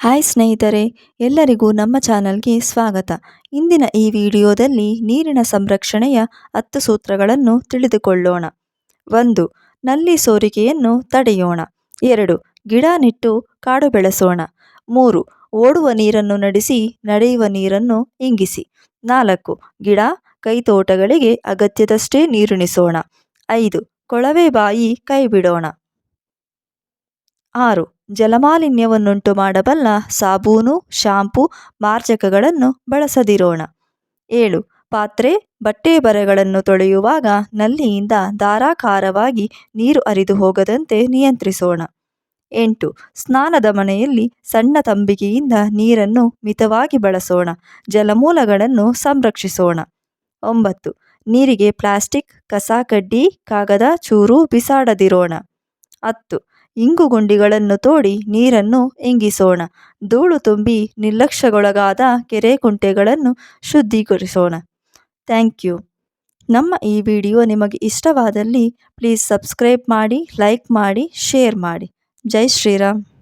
Hi ಸ್ನೇಹಿತರೆ, ಎಲ್ಲರಿಗೂ ನಮ್ಮ ಚಾನಲ್ಗೆ ಸ್ವಾಗತ. ಇಂದಿನ ಈ ವಿಡಿಯೋದಲ್ಲಿ ನೀರಿನ ಸಂರಕ್ಷಣೆಯ ಹತ್ತು ಸೂತ್ರಗಳನ್ನು ತಿಳಿದುಕೊಳ್ಳೋಣ. ಒಂದು, ನಲ್ಲಿ ಸೋರಿಕೆಯನ್ನು ತಡೆಯೋಣ. ಎರಡು, ಗಿಡ ನೆಟ್ಟು ಕಾಡು ಬೆಳೆಸೋಣ. ಮೂರು, ಓಡುವ ನೀರನ್ನು ನಡೆಸಿ, ನಡೆಯುವ ನೀರನ್ನು ಇಂಗಿಸಿ. ನಾಲ್ಕು, ಗಿಡ ಕೈತೋಟಗಳಿಗೆ ಅಗತ್ಯದಷ್ಟೇ ನೀರುಣಿಸೋಣ. ಐದು, ಕೊಳವೆ ಬಾಯಿ ಕೈ ಬಿಡೋಣ ಆರು. ಜಲಮಾಲಿನ್ಯವನ್ನುಂಟು ಮಾಡಬಲ್ಲ ಸಾಬೂನು, ಶಾಂಪೂ, ಮಾರ್ಜಕಗಳನ್ನು ಬಳಸದಿರೋಣ. ಏಳು. ಪಾತ್ರೆ, ಬಟ್ಟೆ ಬರೆಗಳನ್ನು ತೊಳೆಯುವಾಗ ನಲ್ಲಿಯಿಂದ ಧಾರಾಕಾರವಾಗಿ ನೀರು ಅರಿದು ಹೋಗದಂತೆ ನಿಯಂತ್ರಿಸೋಣ. ಎಂಟು. ಸ್ನಾನದ ಮನೆಯಲ್ಲಿ ಸಣ್ಣ ತಂಬಿಗೆಯಿಂದ ನೀರನ್ನು ಮಿತವಾಗಿ ಬಳಸೋಣ. ಜಲಮೂಲಗಳನ್ನು ಸಂರಕ್ಷಿಸೋಣ. ಒಂಬತ್ತು. ನೀರಿಗೆ ಪ್ಲಾಸ್ಟಿಕ್, ಕಸ, ಕಡ್ಡಿ, ಕಾಗದ, ಚೂರು, ಬಿಸಾಡದಿರೋಣ. ಹತ್ತು. ಇಂಗು ಗುಂಡಿಗಳನ್ನು ತೋಡಿ ನೀರನ್ನು ಇಂಗಿಸೋಣ. ಧೂಳು ತುಂಬಿ ನಿರ್ಲಕ್ಷ್ಯಗೊಳಗಾದ ಕೆರೆ ಕುಂಟೆಗಳನ್ನು ಶುದ್ಧೀಕರಿಸೋಣ. Thank you. ನಮ್ಮ ಈ ವಿಡಿಯೋ ನಿಮಗೆ ಇಷ್ಟವಾದಲ್ಲಿ ಪ್ಲೀಸ್ ಸಬ್ಸ್ಕ್ರೈಬ್ ಮಾಡಿ, ಲೈಕ್ ಮಾಡಿ, ಶೇರ್ ಮಾಡಿ. ಜೈ ಶ್ರೀರಾಮ್.